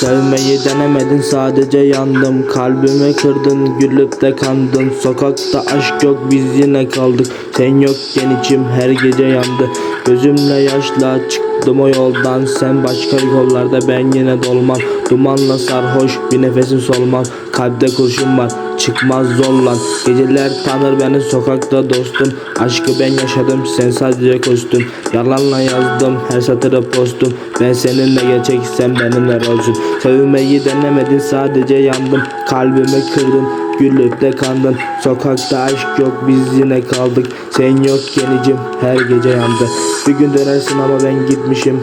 Sevmeyi denemedin sadece yandım. Kalbimi kırdın gülüp de kandın. Sokakta aşk yok biz yine kaldık. Sen yokken içim her gece yandı. Gözümle yaşla çıktım o yoldan Sen başka yollarda ben yine dolmam. Dumanla sarhoş bir nefesin solmaz Kalpte kurşun var çıkmaz zorlan. Geceler tanır beni sokakta dostum. Aşkı ben yaşadım sen sadece kostüm Yalanla yazdım her satırı postum. Ben seninle gerçek sen benimle olsun Sevmeyi denemedin sadece yandım. Kalbimi kırdın Güllük de kandın. Sokakta aşk yok biz yine kaldık. Sen yokken içim her gece yandı. Bir gün dönersin ama ben gitmişim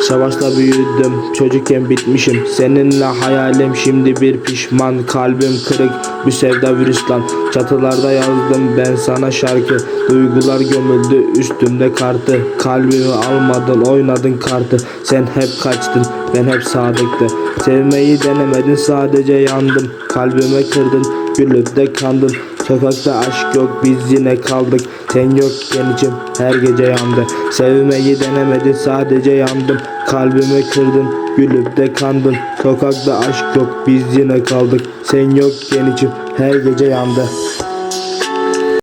Savaşla büyüdüm çocukken bitmişim. Seninle hayalim şimdi bir pişman Kalbim kırık. Bir sevda virüs lan Çatılarda yazdım ben sana şarkı. Duygular gömüldü üstümde kartı. Kalbimi almadın oynadın kartı. Sen hep kaçtın ben hep sadıktı. Sevmeyi denemedin sadece yandım. Kalbime kırdın gülüp de kandın Sokakta aşk yok biz yine kaldık. Sen yokken içim her gece yandı. Sevmeyi denemedin sadece yandım. Kalbimi kırdın gülüp de kandın. Sokakta aşk yok biz yine kaldık. Sen yokken içim her gece yandı